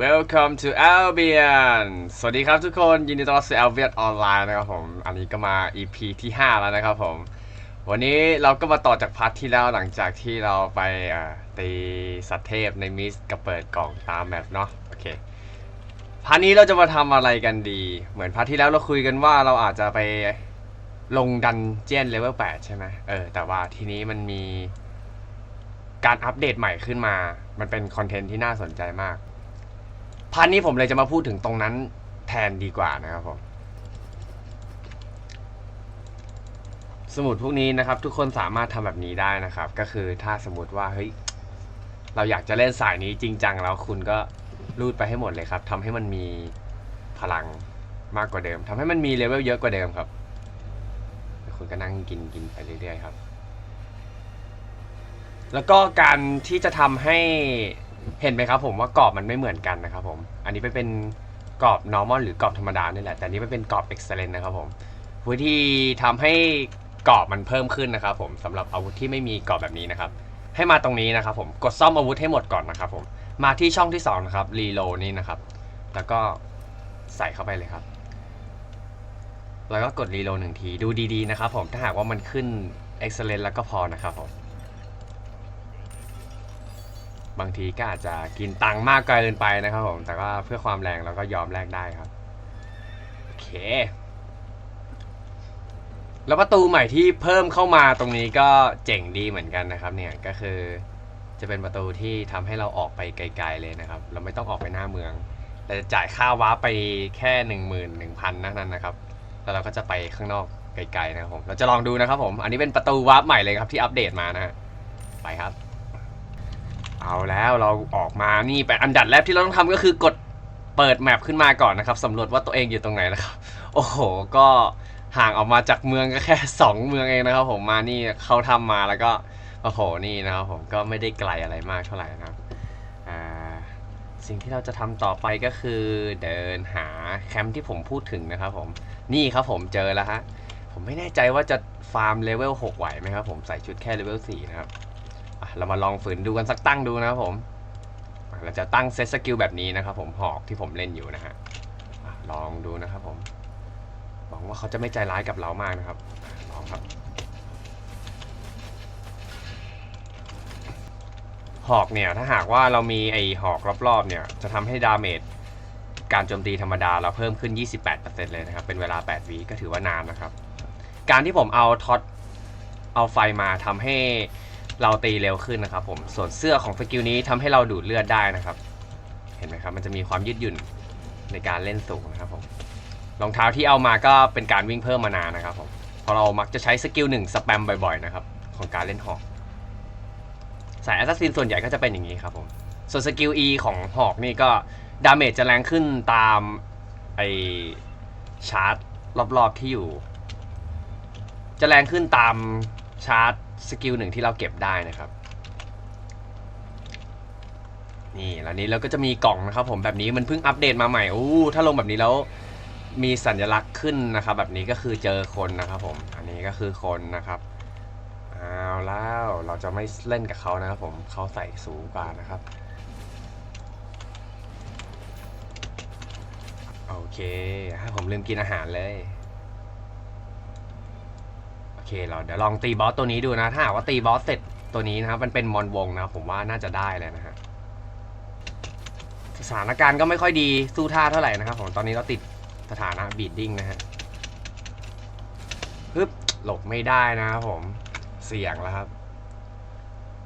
Welcome to Albion สวัสดีครับทุกคน ยินดีต้อนรับสู่ Albion ออนไลน์นะครับผม อันนี้ก็มา EP ที่ 5 แล้วนะครับผม วันนี้เราก็มาต่อจากพาร์ทที่แล้วหลังจากที่เราไปตีสัตว์เทพในมิสกับเปิดกล่องตามแมปเนาะ โอเค พาร์ทนี้เราจะมาทำอะไรกันดี เหมือนพาร์ทที่แล้วเราคุยกันว่าเราอาจจะไปลงดันเจียนเลเวล8ใช่ไหมเออ แต่ว่าทีนี้มันมีการอัปเดตใหม่ขึ้นมา มันเป็นคอนเทนต์ที่น่าสนใจมาก พาร์ทนี้ผมเลยจะมาพูดถึงตรงนั้นแทนดีกว่านะครับผมสมุดพวกนี้นะครับ ทุกคนสามารถทำแบบนี้ได้นะครับ ก็คือถ้าสมมติว่าเฮ้ยเราอยากจะเล่นสายนี้จริงจังแล้วคุณก็รูดไปให้หมดเลยครับทำให้มันมีพลังมากกว่าเดิมทำให้มันมีเลเวลเยอะกว่าเดิมครับคุณก็นั่งกินกินไปเรื่อยๆครับ แล้วก็การที่จะทำให้ เห็นไหมครับผมว่ากรอบมันไม่เหมือนกันนะครับผมอันนี้เป็นเป็นกรอบ normal หรือกรอบธรรมดานี่แหละแต่นี้มันเป็นกรอบ excellent นะครับผมวิธีทำให้กรอบมันเพิ่มขึ้นนะครับผมสำหรับอาวุธที่ไม่มีกรอบแบบนี้นะครับ ให้มาตรงนี้นะครับผมกดซ่อมอาวุธให้หมดก่อนนะครับผมมาที่ช่องที่สองนะครับรีโลนี่นะครับ แล้วก็ใส่เข้าไปเลยครับ แล้วก็กดรีโลหนึ่งทีดูดีๆนะครับผมถ้าหากว่ามันขึ้น excellent แล้วก็พอนะครับผม บางทีก็อาจจะกินตังค์มากเกินไปนะครับผมแต่ก็เพื่อความแรงเราก็ยอมแลกได้ครับโอเค แล้วประตูใหม่ที่เพิ่มเข้ามาตรงนี้ก็เจ๋งดีเหมือนกันนะครับ เนี่ยก็คือจะเป็นประตูที่ทำให้เราออกไปไกล ๆเลยนะครับ เราไม่ต้องออกไปหน้าเมืองแต่จะจ่ายค่าวาร์ไปแค่หนึ่งหมื่นหนึ่งพันนั้นนะครับ แล้วเราก็จะไปข้างนอกไกลๆนะครับผมเราจะลองดูนะครับผมอันนี้เป็นประตูวาร์ปใหม่เลยครับที่อัปเดตมานะฮะไปครับ เอาแล้วเราออกมานี่เป็นอันดับแรกที่เราต้องทำก็คือกดเปิดแมปขึ้นมาก่อนนะครับสำรวจว่าตัวเองอยู่ตรงไหนนะครับ โอ้โห ก็ห่างออกมาจากเมืองก็แค่ 2 เมืองเองนะครับ ผมมานี่เขาทำมาแล้วก็โอ้โหนี่นะครับผมก็ไม่ได้ไกลอะไรมากเท่าไหร่นะครับสิ่งที่เราจะทำต่อไปก็คือเดินหาแคมป์ที่ผมพูดถึงนะครับผมนี่ครับผมเจอแล้วฮะผมไม่แน่ใจว่าจะฟาร์มเลเวล6ไหวไหมครับผมใส่ชุดแค่เลเวล4นะครับ เรามาลองฝืนดูกันสักตั้งดูนะครับผมเราจะตั้งเซตสกิลแบบนี้นะครับผมหอกที่ผมเล่นอยู่นะฮะลองดูนะครับผมหวังว่าเขาจะไม่ใจร้ายกับเรามากนะครับลองครับ หอกเนี่ยถ้าหากว่าเรามีไอหอกรอบๆเนี่ยจะทำให้ดาเมจการโจมตีธรรมดาเราเพิ่มขึ้น 28%เลยนะครับ เป็นเวลา 8วีก็ถือว่านานนะครับ การที่ผมเอาท็อตเอาไฟมาทำให้ เราตีเร็วขึ้นนะครับผมส่วนเสื้อของสกิลนี้ทำให้เราดูดเลือดได้นะครับ เห็นไหมครับ มันจะมีความยืดหยุ่นในการเล่นสูงนะครับผมรองเท้าที่เอามาก็เป็นการวิ่งเพิ่มมานานนะครับผมเพราะเรามักจะใช้สกิลหนึ่งสแปมบ่อยๆนะครับของการเล่นหอกสายแอสซัสซินส่วนใหญ่ก็จะเป็นอย่างนี้ครับผมส่วนสกิล E ของหอกนี่ก็ดาเมจจะแรงขึ้นตามไอชาร์จรอบๆที่อยู่ จะแรงขึ้นตามชาร์จ สกิลหนึ่งที่เราเก็บได้นะครับ นี่แล้วนี้เราก็จะมีกล่องนะครับ ผมแบบนี้มันเพิ่งอัปเดตมาใหม่โอ้ถ้าลงแบบนี้แล้วมีสัญลักษณ์ขึ้นนะครับ แบบนี้ก็คือเจอคนนะครับ ผม อันนี้ก็คือคนนะครับเอาแล้วเราจะไม่เล่นกับเขานะครับ ผมเขาใส่สูงกว่านะครับโอเคให้ผมลืมกินอาหารเลย เคเราเดี๋ยวลองตีบอสตัวนี้ดูนะ ถ้าหากว่าตีบอสเสร็จตัวนี้นะครับ มันเป็นมอนวงนะผมว่าน่าจะได้เลยนะฮะสถานการณ์ก็ไม่ค่อยดีสู้ท่าเท่าไหร่นะครับผมตอนนี้เราติดสถานะบีดดิ้งนะฮะปึ๊บหลบไม่ได้นะครับผมเสี่ยงแล้วครับ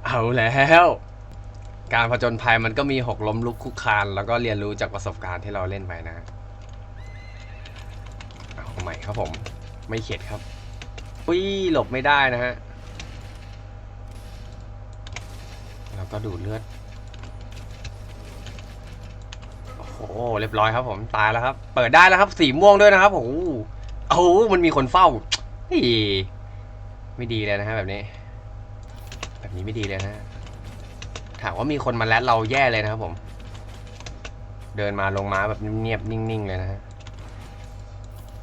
เอาแล้วการผจญภัยมันก็มีหกล้มลุกคุกคาน แล้วก็เรียนรู้จากประสบการณ์ที่เราเล่นไปนะเอาใหม่ครับผม ไม่เข็ดครับ อุ้หลบไม่ได้นะฮะ แล้วก็ดูดเลือด โอ้โห เรียบร้อยครับผม ตายแล้วครับ เปิดได้แล้วครับ สีม่วงด้วยนะครับ โอ้โหโอ้โหมันมีคนเฝ้าเฮ้ยไม่ดีเลยนะฮะแบบนี้ แบบนี้ไม่ดีเลยนะฮะถามว่ามีคนมาแลดเราแย่เลยนะครับผม เดินมาลงมาแบบเงียบๆนิ่งๆเลยนะฮะ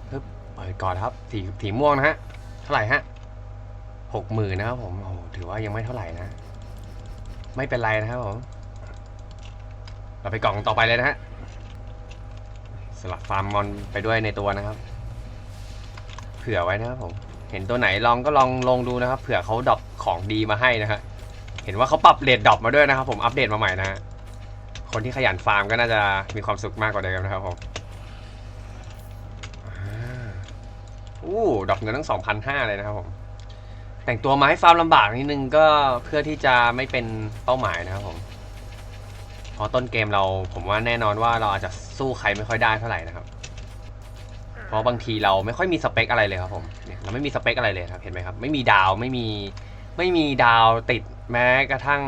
ปึ๊บเปิดก่อนครับสีสีม่วงนะฮะ เท่าไหร่ฮะหกหมื่นนะครับผมโอ้ถือว่ายังไม่เท่าไหร่นะ ไม่เป็นไรนะครับผม เราไปกล่องต่อไปเลยนะฮะสลับฟาร์มมอนไปด้วยในตัวนะครับ เผื่อไว้นะครับผม เห็นตัวไหนลองก็ลองลงดูนะครับ เผื่อเขาดรอปของดีมาให้นะฮะเห็นว่าเขาปรับเรทดรอปมาด้วยนะครับ ผมอัปเดตมาใหม่นะฮะคนที่ขยันฟาร์มก็น่าจะมีความสุขมากกว่าเดิมนะครับผมอ่า อู้ดอปเงินตั้ง2,500เลยนะครับผม แต่งตัวมาให้ฟาร์มลำบากนิดนึงก็เพื่อที่จะไม่เป็นเป้าหมายนะครับผมเพราะต้นเกมเราผมว่าแน่นอนว่าเราอาจจะสู้ใครไม่ค่อยได้เท่าไหร่นะครับ เพราะบางทีเราไม่ค่อยมีสเปคอะไรเลยครับผมเนี่ยเราไม่มีสเปคอะไรเลยครับเห็นไหมครับ ไม่มีดาวไม่มีไม่มีดาวติดแม้กระทั่ง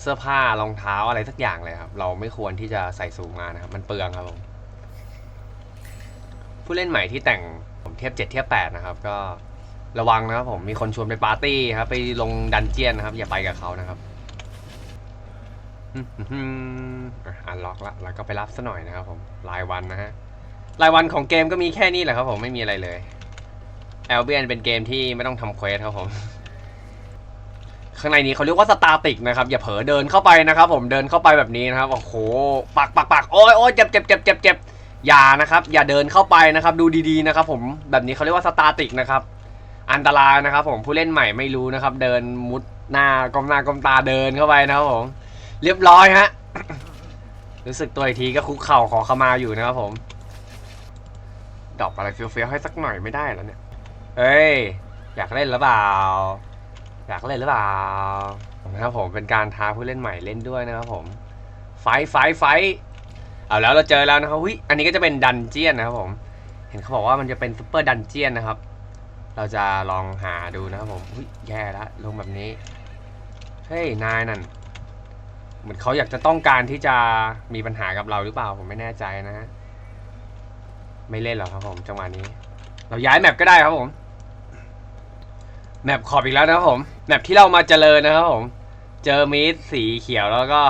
เสื้อผ้ารองเท้าอะไรสักอย่างเลยครับ เราไม่ควรที่จะใส่สูงมานะครับ มันเปลืองครับผมผู้เล่นใหม่ที่แต่ง ผมเทียบ7เทียบ8นะครับ ก็ระวังนะครับผมมีคนชวนไปปาร์ตี้ครับ ไปลงดันเจียนนะครับ อย่าไปกับเขานะครับอะอันล็อกละแล้วก็ไปรับซะหน่อยนะครับ ผมรายวันนะฮะรายวันของเกมก็มีแค่นี้แหละครับ ผมไม่มีอะไรเลยแอลเบียนเป็นเกมที่ไม่ต้องทำเควสครับผม ข้างในนี้เขาเรียกว่าสตาติกนะครับ อย่าเผลอเดินเข้าไปนะครับ ผมเดินเข้าไปแบบนี้นะครับโอ้โหปักปักปักโอ้ยโอ้ยเจ็บเจ็บเจ็บเจ็บเจ็บ อย่านะครับอย่าเดินเข้าไปนะครับ ดูดีๆนะครับ ผมแบบนี้เขาเรียกว่าสตาติกนะครับ อันตรายนะครับ ผมผู้เล่นใหม่ไม่รู้นะครับ เดินมุดหน้าก้มหน้าก้มตาเดินเข้าไปนะครับผม เรียบร้อยฮะรู้สึกตัวอีกทีก็คุกเข่าขอขมาอยู่นะครับผม ดอกอะไรเฟี้ยวๆให้สักหน่อยไม่ได้แล้วเนี่ยเอ้ยอยากเล่นหรือเปล่า อยากเล่นหรือเปล่านะครับผมเป็นการท้าผู้เล่นใหม่เล่นด้วยนะครับผม ไฟไฟไฟ เอาแล้วเราเจอแล้วนะครับวิอันนี้ก็จะเป็นดันเจียนนะครับผม เห็นเขาบอกว่ามันจะเป็นซุปเปอร์ดันเจียนนะครับ เราจะลองหาดูนะครับผมอุยแย่แล้วลงแบบนี้ เฮ้ยนายนั่น เหมือนเขาอยากจะต้องการที่จะมีปัญหากับเราหรือเปล่าผมไม่แน่ใจนะฮะ ไม่เล่นหรอกครับผมจังหวะนี้ เราย้ายแมปก็ได้ครับผม แมปขอบอีกแล้วนะครับผม แมปที่เรามาเจริญนะครับผม เจอมีดสีเขียวแล้วก็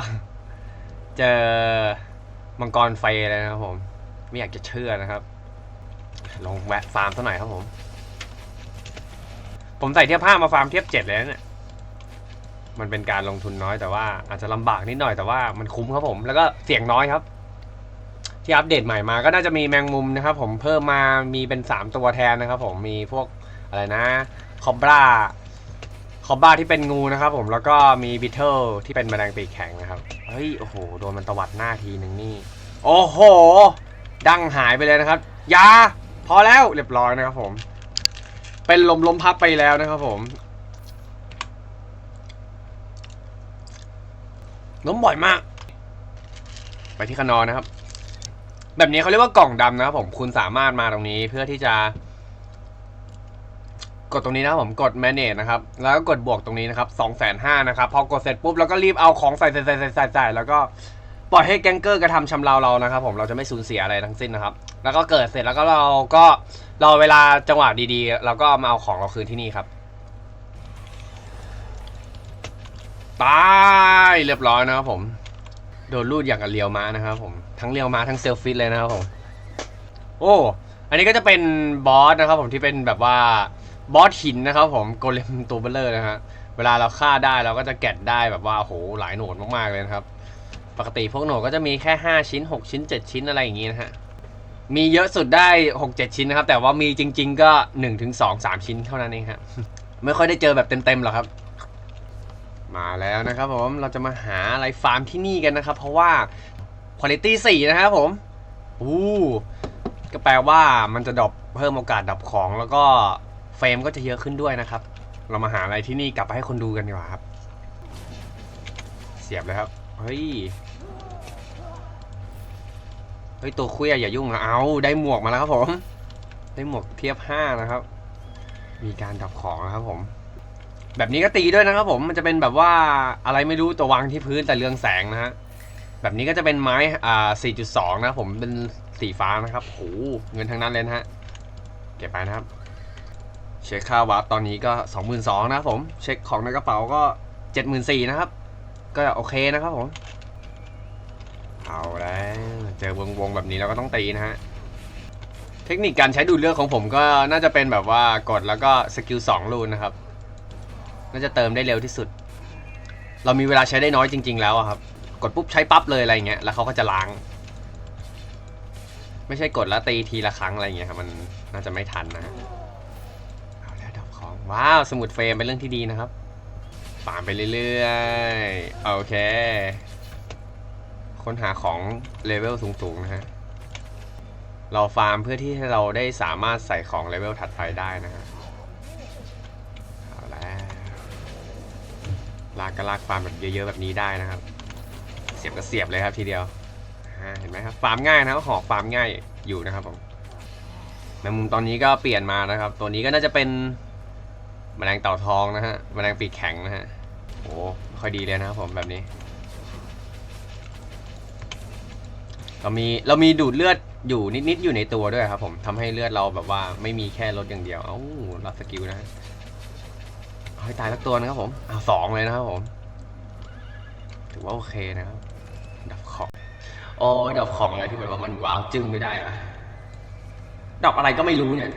เจอ มังกรไฟเลยนะครับผม ไม่อยากจะเชื่อนะครับ ลองแวะฟาร์มสักหน่อยครับผม ผมใส่เทียบห้ามาฟาร์มเทียบเจ็ดเลยนะเนี่ยมันเป็นการลงทุนน้อยแต่ว่าอาจจะลำบากนิดหน่อยแต่ว่ามันคุ้มครับผม แล้วก็เสี่ยงน้อยครับ ที่อัปเดตใหม่มาก็น่าจะมีแมงมุมนะครับ ผมเพิ่มมามีเป็น 3 ตัวแทนนะครับ ผมมีพวกอะไรนะคอบราคอบราที่เป็นงูนะครับ ผมแล้วก็มีบิทเทิลที่เป็นแมลงปีกแข็งนะครับ เฮ้ย โอ้โห โดนมันตวัดหน้าทีหนึ่งนี่ โอ้โห ดังหายไปเลยนะครับ ยา พอแล้ว เรียบร้อยนะครับผม เป็นลมลมพับไปแล้วนะครับผมล้มบ่อยมาก ไปที่คนอนนะครับ แบบนี้เขาเรียกว่ากล่องดำนะครับผม คุณสามารถมาตรงนี้เพื่อที่จะ กดตรงนี้นะผมกด manage นะครับ แล้วก็กดบวกตรงนี้นะครับสองแสนห้านะครับ พอกดเสร็จปุ๊บ แล้วก็รีบเอาของใส่ใส่ใส่ใส่ใส่แล้วก็ปล่อยให้แกงเกอร์กระทำชำเราเรานะครับผมเราจะไม่สูญเสียอะไรทั้งสิ้นนะครับ แล้วก็เกิดเสร็จแล้วก็เราก็รอเวลาจังหวะดีๆ เราก็มาเอาของเราคืนที่นี่ครับตายเรียบร้อยนะครับผมโดนลูดอย่างกับเรียวม้านะครับผมทั้งเรียวม้าทั้งเซลฟิตเลยนะครับผมโอ้อันนี้ก็จะเป็นบอสนะครับผมที่เป็นแบบว่า บอสหินนะครับผมโกเลมตัวเบลเลอร์นะฮะเวลาเราฆ่าได้เราก็จะแกะได้แบบว่าโหหลายโหนดมากๆเลยนะครับ ปกติพวกโหนดก็จะมีแค่ 5 ชิ้น 6 ชิ้น 7 ชิ้นอะไรอย่างงี้นะฮะมีเยอะสุดได้ 6 7 ชิ้นนะครับ แต่ว่ามีจริง ๆ ก็1ถึง2 3 ชิ้นเท่านั้นเองครับไม่ค่อยได้เจอแบบเต็มๆหรอกครับ มาแล้วนะครับผมเราจะมาหาอะไรฟาร์มที่นี่กันนะครับ เพราะว่าคุณภาพ4นะครับผมอู้ก็แปลว่ามันจะดรอปเพิ่มโอกาสดรอปของแล้วก็ เฟรมก็จะเยอะขึ้นด้วยนะครับ เรามาหาอะไรที่นี่กลับไปให้คนดูกันดีกว่าครับ เสียบเลยครับ เฮ้ย เฮ้ย ตัวคุยอย่ายุ่งนะเอาได้หมวกมาแล้วครับผม ได้หมวกเทียบ5นะครับ มีการดรอปของนะครับผม แบบนี้ก็ตีด้วยนะครับผมมันจะเป็นแบบว่าอะไรไม่รู้ตัววางที่พื้นแต่เรืองแสงนะฮะแบบนี้ก็จะเป็นไม้อ่า4.2 นะผมเป็นสีฟ้านะครับโหเงินทั้งนั้นเลยนะฮะ เก็บไปนะครับ เช็คค่าวาร์ปตอนนี้ก็ 22,000นะครับผม เช็คของในกระเป๋าก็ 74,000นะครับ ก็โอเคนะครับผม เอาแล้วเจอวงวงๆแบบนี้เราก็ต้องตีนะฮะ เทคนิคการใช้ดูดเลือดของผมก็น่าจะเป็นแบบว่ากดแล้วก็สกิล2รูนนะครับ น่าจะเติมได้เร็วที่สุด เรามีเวลาใช้ได้น้อยจริง ๆ แล้วครับ กดปุ๊บใช้ปั๊บเลยอะไรเงี้ย แล้วเขาก็จะล้าง ไม่ใช่กดแล้วตีทีละครั้งอะไรเงี้ยครับ มันน่าจะไม่ทันนะ ว้าว สมุดเฟรมเป็นเรื่องที่ดีนะครับฟาร์มไปเรื่อยๆ โอเค ค้นหาของเลเวลสูงๆ นะฮะ เราฟาร์มเพื่อที่ให้เราได้สามารถใส่ของเลเวลถัดไปได้นะฮะ เอาแล้วลากก็ลากฟาร์มแบบเยอะๆ แบบนี้ได้นะครับ เสียบก็เสียบเลยครับทีเดียวเห็นไหมครับฟาร์มง่ายนะหอกฟาร์มง่ายอยู่นะครับผมแมงมุมตอนนี้ก็เปลี่ยนมานะครับ ตัวนี้ก็น่าจะเป็น แมลงเต่าทองนะฮะแมลงปีกแข็งนะฮะโอ้ค่อยดีเลยนะครับผมแบบนี้ เรามีเรามีดูดเลือดอยู่นิดๆอยู่ในตัวด้วยครับผมทำให้เลือดเราแบบว่าไม่มีแค่ลดอย่างเดียวเอ้ารับสกิลนะฮะเอาให้ตายสักตัวนะครับผมอ้าสองเลยนะครับผมถือว่าโอเคนะครับดับของโอ้ยดับของอะไรที่แบบว่ามันว้าวจึ้งไม่ได้อะดับอะไรก็ไม่รู้เนี่ย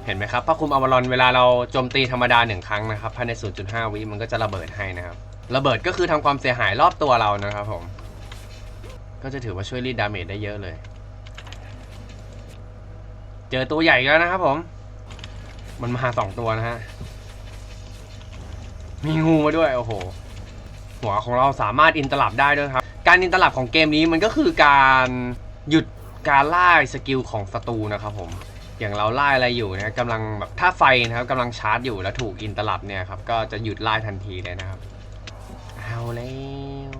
เห็นไหมครับพระคุมอวารอนเวลาเราโจมตีธรรมดาหนึ่งครั้งนะครับภายใน 0.5 วิมันก็จะระเบิดให้นะครับ ระเบิดก็คือทำความเสียหายรอบตัวเรานะครับผม ก็จะถือว่าช่วยรีดดาเมจได้เยอะเลย เจอตัวใหญ่แล้วนะครับผม มันมาสองตัวนะฮะ มีงูมาด้วย โอ้โห หัวของเราสามารถอินตลับได้ด้วยครับ การอินตลับของเกมนี้มันก็คือการหยุดการไล่สกิลของศัตรูนะครับผม อย่างเราไล่อะไรอยู่นะกำลังแบบถ้าไฟนะครับกำลังชาร์จอยู่แล้วถูกอินตลับเนี่ยครับก็จะหยุดไล่ทันทีเลยนะครับ เอาแล้ว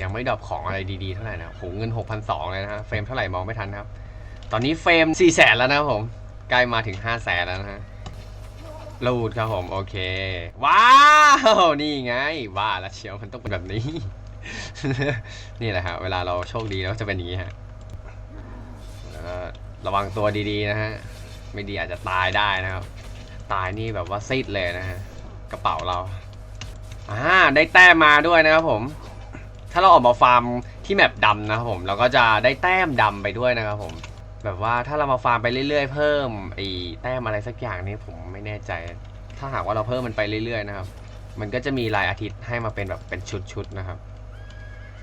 ยังไม่ดรอปของอะไรดีๆเท่าไหร่นะโหเงิน 6,200เลยนะฮะเฟรมเท่าไหร่มองไม่ทันครับ ตอนนี้เฟรม4 0 0แสนแล้วนะผมใกล้มาถึง5 0 0แสนแล้วนะฮะรูดครับผมโอเค ว้าวนี่ไงว่าแล้วเชียวมันต้องเป็นแบบนี้ นี่แหละฮะเวลาเราโชคดีแล้วจะเป็นอย่างนี้ฮะ ระวังตัวดีๆนะฮะ ไม่ดีอาจจะตายได้นะครับ ตายนี่แบบว่าซีดเลยนะฮะ กระเป๋าเราอ่าได้แต้มมาด้วยนะครับผม ถ้าเราออกมาฟาร์มที่แมปดำนะครับผมเราก็จะได้แต้มดำไปด้วยนะครับผม แบบว่าถ้าเรามาฟาร์มไปเรื่อยๆ เพิ่มไอ้แต้มอะไรสักอย่างนี้ผมไม่แน่ใจ ถ้าหากว่าเราเพิ่มมันไปเรื่อยๆนะครับ มันก็จะมีรายอาทิตย์ให้มาเป็นแบบเป็นชุดๆนะครับ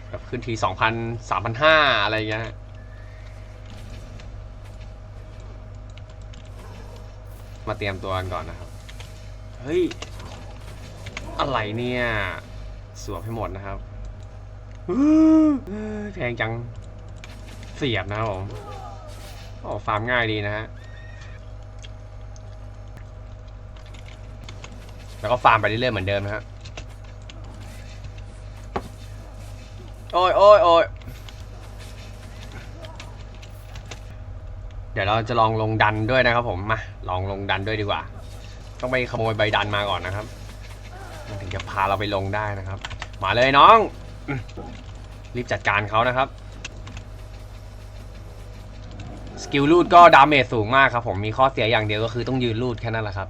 แบบขึ้นทีสองพันสามพันห้าอะไรอย่างเงี้ยฮะ มาเตรียมตัวกันก่อนนะครับ เฮ้ย อะไรเนี่ย สวมให้หมดนะครับแพงจัง เสียบนะครับผมโอ้ฟาร์มง่ายดีนะฮะ แล้วก็ฟาร์มไปเรื่อยๆเหมือนเดิมนะฮะ โอ้ยโอ้ยโอ้ย เดี๋ยวเราจะลองลงดันด้วยนะครับผมมาลองลงดันด้วยดีกว่า ต้องไปขโมยใบดันมาก่อนนะครับ มันถึงจะพาเราไปลงได้นะครับ มาเลยน้อง รีบจัดการเขานะครับสกิลลูดก็ดาเมจสูงมากครับผมมีข้อเสียอย่างเดียวก็คือต้องยืนลูดแค่นั้นแหละครับ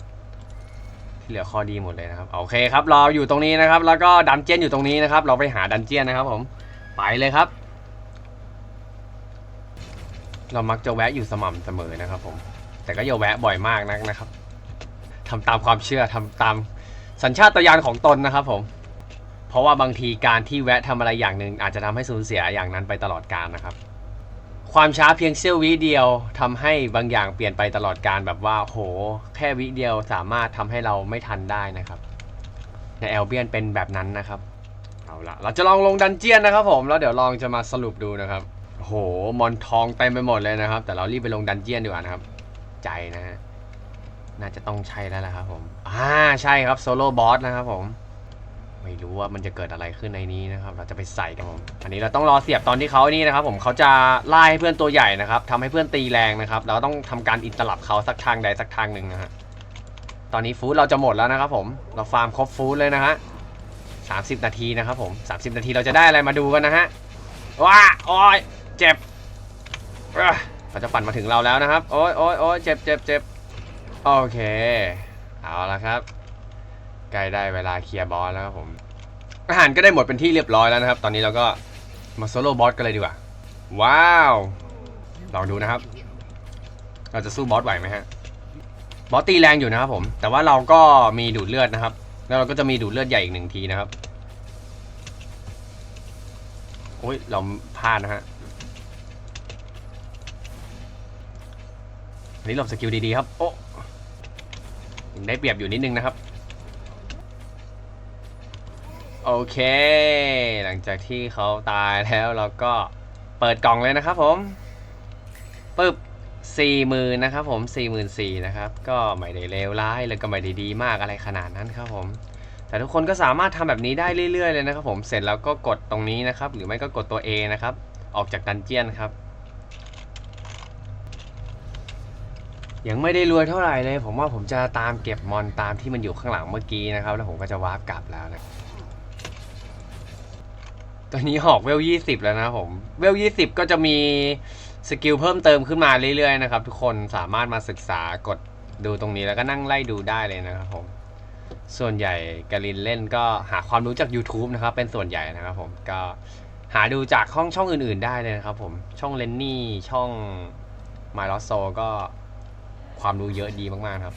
ที่เหลือข้อดีหมดเลยนะครับโอเคครับเรออยู่ตรงนี้นะครับ แล้วก็ดันเจียนอยู่ตรงนี้นะครับ เราไปหาดันเจียนนะครับผมไปเลยครับ เรามักจะแวะอยู่สม่ำเสมอนะครับผม แต่ก็อย่าแวะบ่อยมากนักนะครับทำตามความเชื่อทำตามสัญชาตญาณของตนนะครับผม เพราะว่าบางทีการที่แวะทำอะไรอย่างหนึ่งอาจจะทำให้สูญเสียอย่างนั้นไปตลอดกาลนะครับ ความช้าเพียงเสี้ยววิเดียวทำให้บางอย่างเปลี่ยนไปตลอดการแบบว่าโห แค่วิเดียวสามารถทำให้เราไม่ทันได้นะครับ ในแอลเบียนเป็นแบบนั้นนะครับ เอาละเราจะลองลงดันเจียนนะครับผมแล้วเดี๋ยวลองจะมาสรุปดูนะครับ โห มอนทองเต็มไปหมดเลยนะครับ แต่เรารีบไปลงดันเจียนดีกว่านะครับ ใจนะฮะ น่าจะต้องใช่แล้วล่ะครับผมอ่าใช่ครับโซโล่บอสนะครับผม ไม่รู้ว่ามันจะเกิดอะไรขึ้นในนี้นะครับ เราจะไปใส่กันผม อันนี้เราต้องรอเสียบตอนที่เขานี่นะครับ ผมเขาจะไล่ให้เพื่อนตัวใหญ่นะครับทำให้เพื่อนตีแรงนะครับ เราต้องทำการอินตลับเขาสักทางใดสักทางหนึ่งนะฮะ ตอนนี้ฟู้ดเราจะหมดแล้วนะครับ ผม เราฟาร์มครบฟู้ดเลยนะฮะสามสิบนาทีนะครับผมสามสิบนาทีเราจะได้อะไรมาดูกันนะฮะว้าโอ้ย เจ็บเอ้อเขาจะปั่นมาถึงเราแล้วนะครับ โอ้ยโอ้ยโอ้ยเจ็บเจ็บเจ็บโอเค เอาละครับ ใกล้ได้เวลาเคลียร์บอสแล้วครับผม อาหารก็ได้หมดเป็นที่เรียบร้อยแล้วนะครับ ตอนนี้เราก็มาโซโล่บอสกันเลยดีกว่า ว้าว ลองดูนะครับ เราจะสู้บอสไหวไหมฮะ บอสตีแรงอยู่นะครับผม แต่ว่าเราก็มีดูดเลือดนะครับ แล้วเราก็จะมีดูดเลือดใหญ่อีกหนึ่งทีนะครับ โอ้ย เราพลาดนะฮะ อันนี้หลบสกิลดีๆครับ โอ้ยังได้เปรียบอยู่นิดนึงนะครับ โอเค หลังจากที่เขาตายแล้วเราก็เปิดกล่องเลยนะครับผมปึ๊บสี่หมื่นนะครับผมสี่หมื่นสี่นะครับ ก็ไม่ได้เลวร้ายแล้วก็ไม่ได้ดีมากอะไรขนาดนั้นครับผม แต่ทุกคนก็สามารถทำแบบนี้ได้เรื่อยๆเลยนะครับผม เสร็จแล้วก็กดตรงนี้นะครับ หรือไม่ก็กดตัว A นะครับ ออกจากดันเจียนครับ ยังไม่ได้รวยเท่าไหร่เลย ผมว่าผมจะตามเก็บมอนตามที่มันอยู่ข้างหลังเมื่อกี้นะครับ แล้วผมก็จะวาร์ปกลับแล้วนะตอนนี้หอกเวลยี่สิบแล้วนะผม เวลยี่สิบก็จะมีสกิลเพิ่มเติมขึ้นมาเรื่อยๆนะครับ ทุกคนสามารถมาศึกษากดดูตรงนี้แล้วก็นั่งไล่ดูได้เลยนะครับผม ส่วนใหญ่กาลินเล่นก็หาความรู้จาก YouTube นะครับ เป็นส่วนใหญ่นะครับผมก็หาดูจากห้องช่องอื่นๆได้เลยนะครับผมช่องเลนนี่ช่อง m y l o s s o ก็ ความรู้เยอะดีมากๆครับ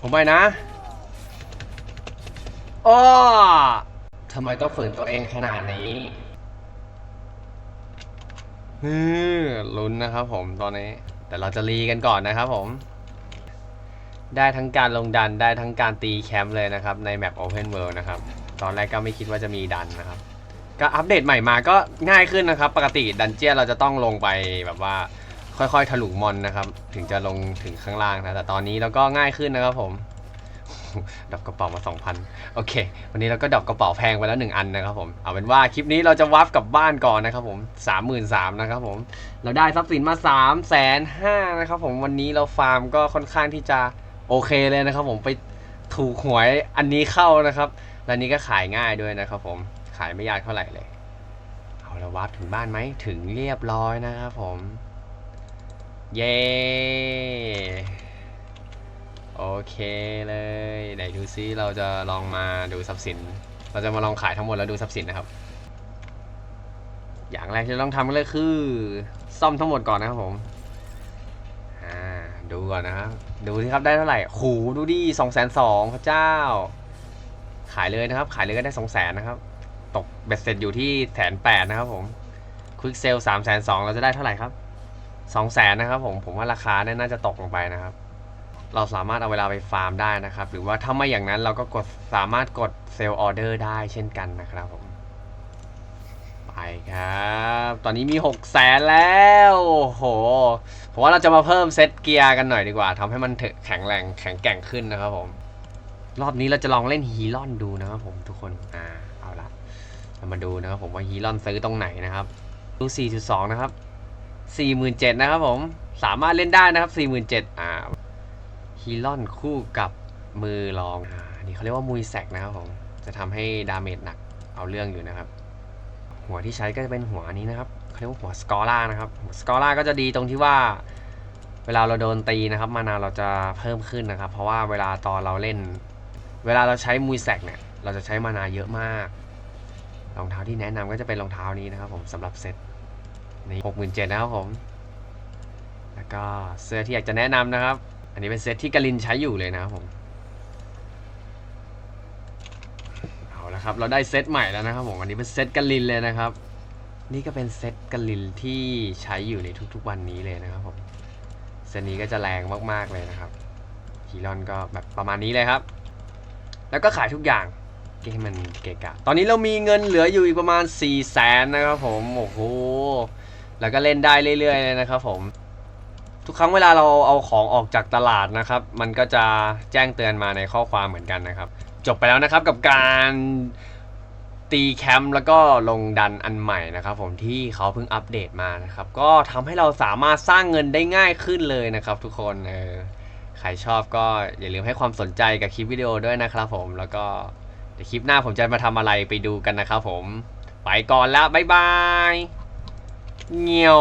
ผมไปนะอ้อทำไมต้องฝืนตัวเองขนาดนี้ฮือลุ้นนะครับผมตอนนี้ แต่เราจะรีกันก่อนนะครับผม ได้ทั้งการลงดันได้ทั้งการตีแคมป์เลยนะครับ ในแมป Open World นะครับ ตอนแรกก็ไม่คิดว่าจะมีดันนะครับ ก็อัปเดตใหม่มาก็ง่ายขึ้นนะครับ ปกติดันเจียนเราจะต้องลงไปแบบว่าค่อยๆถลุงมอนนะครับ ถึงจะลงถึงข้างล่างนะแต่ตอนนี้เราก็ง่ายขึ้นนะครับผมดอกกระเป๋ามา 2,000 โอเค วันนี้เราก็ดอกกระเป๋าแพงไปแล้ว 1 อันนะครับผม เอาเป็นว่าคลิปนี้เราจะวับกลับบ้านก่อนนะครับผม 33,000นะครับผม เราได้ทรัพย์สินมา 3 5 0 0 0นะครับผม วันนี้เราฟาร์มก็ค่อนข้างที่จะ โอเคเลยนะครับ ผมไปถูกหวยอันนี้เข้านะครับและนี้ก็ขายง่ายด้วยนะครับ ผมขายไม่ยากเท่าไหร่เลยเอาละวับถึงบ้านไหมถึงเรียบร้อยนะครับผม เย้โอเคเลยไหนดูซิเราจะลองมาดูทรัพย์สิน เราจะมาลองขายทั้งหมดแล้วดูทรัพย์สินนะครับ อย่างแรกที่ต้องทำก็เลยคือ ซ่อมทั้งหมดก่อนนะครับผม ดูก่อนนะครับ ดูสิครับได้เท่าไหร่โหดูดิสองแสนสองพระเจ้า ขายเลยนะครับ ขายเลยก็ได้สองแสนนะครับ ตกเบ็ดเสร็จอยู่ที่แสนแปดนะครับผมควิกเซลสามแสนสองเราจะได้เท่าไหร่ครับสองแสนนะครับผมผมว่าราคาเนี่ยน่าจะตกลงไปนะครับ เราสามารถเอาเวลาไปฟาร์มได้นะครับ หรือว่าถ้าไม่อย่างนั้นเราก็กดสามารถกดเซลล์ออเดอร์ได้เช่นกันนะครับผม ไปครับ ตอนนี้มี6 0แสนแล้วโอ้โหผมว่าเราจะมาเพิ่มเซตเกียร์กันหน่อยดีกว่าทำให้มันแข็งแรงแข็งแกร่งขึ้นนะครับผม รอบนี้เราจะลองเล่นฮีรอนดูนะครับผมทุกคนอ่าเอาละเรามาดูนะครับผมว่าฮีรอนซื้อตรงไหนนะครับ ดู 4.2 นะครับ 47,000นะครับผมสามารถเล่นได้นะครับ 47,000อ่าฮีรอนคู่กับมือรองอ่านี่เขาเรียกว่ามุยแซกนะครับผมจะทำให้ดาเมจหนักเอาเรื่องอยู่นะครับ หัวที่ใช้ก็จะเป็นหัวนี้นะครับเขาเรียกว่าหัวสกอร่านะครับสกอร่าก็จะดีตรงที่ว่า เวลาเราโดนตีนะครับ มานาเราจะเพิ่มขึ้นนะครับ เพราะว่าเวลาตอนเราเล่น เวลาเราใช้มุยแซกเนี่ยเราจะใช้มานาเยอะมากรองเท้าที่แนะนำก็จะเป็นรองเท้านี้นะครับ ผมสำหรับเซตนี่หกหมื่นเจ็ดนะครับผม แล้วก็เสื้อที่อยากจะแนะนำนะครับ อันนี้เป็นเซตที่กลินใช้อยู่เลยนะครับผม เอาละครับเราได้เซตใหม่แล้วนะครับผมอันนี้เป็นเซตกลินเลยนะครับ นี่ก็เป็นเซตกลินที่ใช้อยู่ในทุกๆวันนี้เลยนะครับผมเซตนี้ก็จะแรงมากๆเลยนะครับฮีรอนก็แบบประมาณนี้เลยครับ แล้วก็ขายทุกอย่างเกให้มันเกะกะตอนนี้เรามีเงินเหลืออยู่อีกประมาณ4ี่แสนนะครับผมโอ้โหแล้วก็เล่นได้เรื่อยๆเลยนะครับผมทุกครั้งเวลาเราเอาของออกจากตลาดนะครับ มันก็จะแจ้งเตือนมาในข้อความเหมือนกันนะครับ จบไปแล้วนะครับกับการตีแคมป์แล้วก็ลงดันอันใหม่นะครับผมที่เขาเพิ่งอัปเดตมานะครับ ก็ทำให้เราสามารถสร้างเงินได้ง่ายขึ้นเลยนะครับ ทุกคนเออใครชอบก็อย่าลืมให้ความสนใจกับคลิปวิดีโอด้วยนะครับผมแล้วก็เดี๋ยวคลิปหน้าผมจะมาทำอะไรไปดูกันนะครับผม ไปก่อนแล้วบ๊ายบายเงียว